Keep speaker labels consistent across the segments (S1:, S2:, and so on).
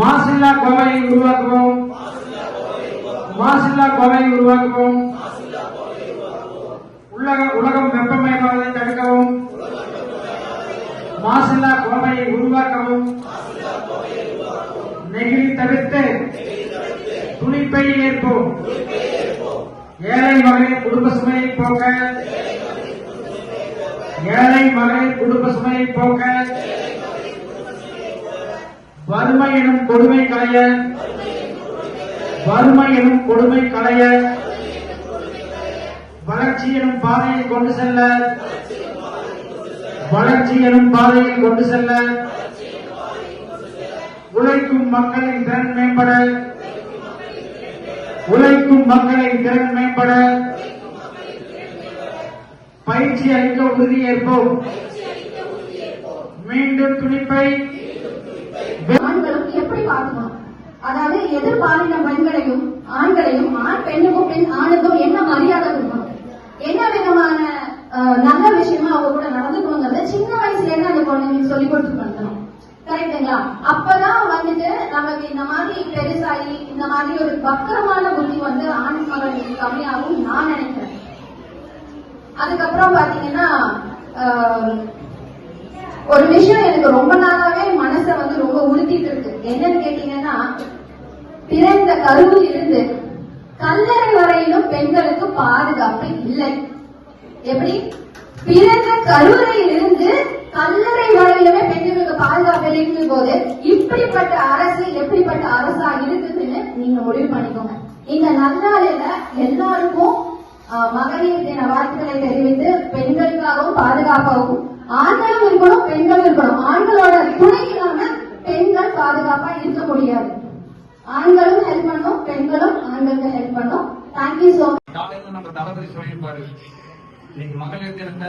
S1: மாசில்லா கோவையை உருவாக்குவோம். மாசில்லா கோவையை உருவாக்குவோம். உலக உலகம் வெப்பமயமாவதை தடுக்கவும். மாசில்லா கோவையை உருவாக்கவும். நெகிழி தவிர்த்து துணிப்பை ஏற்போம். ஏழை மகளிர் குடும்ப சுமையை போக்க. ஏழை மகளிர் குடும்ப சுமையை போக்க. வறுமை எனும் கொடுமை களைய வறுமை எனும் கொடுமை களைய வளர்ச்சி எனும் பாதையில் கொண்டு செல்ல வளர்ச்சி எனும் பாதையில் கொண்டு செல்ல உழைக்கும் மக்களின் திறன் மேம்பட உழைக்கும் மக்களின் திறன் மேம்பட பயிற்சி அளிக்க உறுதியேற்போம். மீண்டும் துணிப்பை
S2: ஆண்களும் எப்படி பார்க்கணும் அதாவது எதிர்பாலின பெண்களையும் ஆண்களையும் ஆண் பெண்ணுக்கும் பெண் ஆணுக்கும் என்ன மரியாதை கொடுக்கணும் என்ன விதமான நல்ல விஷயமா அவங்க கூட நடந்துக்கணுங்கிறத சின்ன வயசுல இருந்து அந்த குழந்தைங்களுக்கு சொல்லி கொடுத்து பண்ணணும் கரெக்டுங்களா அப்பதான் வந்துட்டு நமக்கு இந்த மாதிரி பெருசாகி இந்த மாதிரி ஒரு வக்கரமான புத்தி வந்து ஆண் மகளுக்கு கம்மியாகும் நான் நினைக்கிறேன். அதுக்கப்புறம் பாத்தீங்கன்னா ஒரு விஷயம் எனக்கு ரொம்ப நாளாவே மனசை வந்து ரொம்ப என்னன்னு கேட்டீங்கன்னா பிறந்த கருவில் இருந்து கல்லறை வரையிலும் பெண்களுக்கு பாதுகாப்பு இல்லை. எப்படி? பிறந்த கருவறையில் இருந்து கல்லறை வரையிலுமே பெண்களுக்கு பாதுகாப்பு இல்லைங்கும் போது இப்படிப்பட்ட அரசு எப்படிப்பட்ட அரசா இருக்குதுன்னு நீங்க முடிவு பண்ணிக்கோங்க. இந்த நன்னாளில எல்லாருக்கும் ஆஹ், மகளிர் தின வாழ்த்துக்களை தெரிவித்து பெண்களுக்காகவும் பாதுகாப்பாகவும் ஆண்களும் இருக்கணும் பெண்களும் இருக்கணும். ஆண்களோட துணை
S3: தளபதி சொல்லியிருப்பாரு. இன்னைக்கு மகளிர் தினத்தை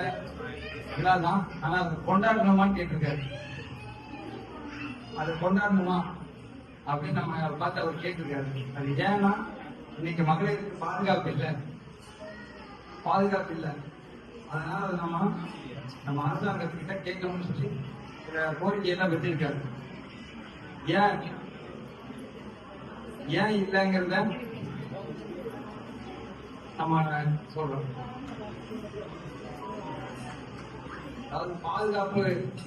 S3: விழாதான் ஆனா அது கொண்டாடணுமான்னு கேட்டிருக்காரு. அது கொண்டாடணுமா? அப்படின்னு நம்ம பார்த்து அவர் கேட்டிருக்காரு. அது ஏன்னா இன்னைக்கு மகளிருக்கு பாதுகாப்பு இல்லை. பாதுகாப்பு இல்லை. அதனால அது நம்ம நம்ம அரசாங்கத்துக்கிட்ட கேட்கணும்னு சொல்லி சில கோரிக்கையெல்லாம் வச்சிருக்காரு ஏன்? ஏன் இல்லைங்கிறத ஆமா நான் சொல்றேன் அதாவது பாதுகாப்பு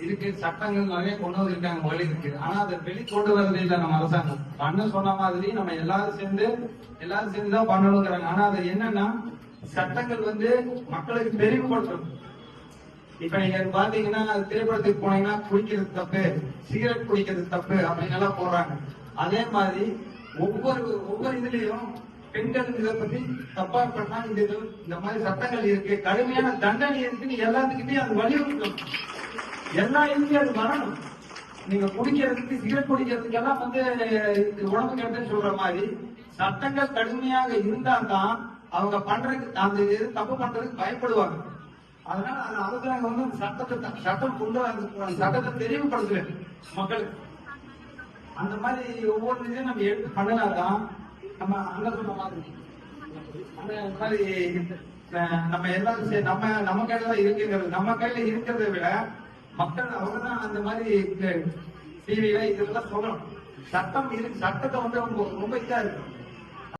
S3: இருக்கு சட்டங்கள் நிறைய கொண்டு வந்திருக்காங்க மகளிருக்கு. ஆனா அதை வெளிக்கொண்டு வரது இல்லை நம்ம அரசாங்கம். அண்ணன் சொன்ன மாதிரி நம்ம எல்லாரும் சேர்ந்து எல்லாரும் சேர்ந்து தான் பண்ணணுங்கிறாங்க ஆனா அது என்னன்னா சட்டங்கள் வந்து மக்களுக்கு தெரிவுபடுத்தணும். இப்ப நீங்க பாத்தீங்கன்னா திரைப்படத்துக்கு போனீங்கன்னா குடிக்கிறது தப்பு சிகரெட் குடிக்கிறது தப்பு அப்படின்னு எல்லாம் போடுறாங்க. அதே மாதிரி ஒவ்வொரு ஒவ்வொரு இதுலயும் பெண்கள் இதை பத்தி தப்பா பண்ணா இந்த இது இந்த மாதிரி சட்டங்கள் இருக்கு. கடுமையான தண்டனை இருக்குன்னு எல்லாத்துக்குமே அது வலியுறுத்தணும். எல்லா இதுலயும் அது வரணும். நீங்க குடிக்கிறதுக்கு சிகரெட் குடிக்கிறதுக்கு எல்லாம் வந்து இது உடம்பு கெடுதுன்னு சொல்ற மாதிரி சட்டங்கள் கடுமையாக இருந்தா தான் அவங்க பண்றதுக்கு அந்த இது தப்பு பண்றதுக்கு பயப்படுவாங்க. அதனால அந்த அரசாங்கம் வந்து சட்டத்தை த- சட்டம் கொண்டு வந்து சட்டத்தை தெளிவுபடுத்துறது மக்களுக்கு. அந்த மாதிரி ஒவ்வொரு இதையும் நம்ம எடுத்து பண்ணினாதான் நம்ம அண்ணன் சொன்ன மாதிரி அந்த மாதிரி நம்ம எல்லாரும் சே- நம்ம நம்ம கையில தான் இருக்குங்கிறது நம்ம கையில இருக்கிறத விட மக்கள் அவங்க தான் அந்த மாதிரி டிவியில இதெல்லாம் சொல்லணும். சட்டம் இருக்கு சட்டத்தை வந்து அவங்க ரொம்ப இதா இருக்கும்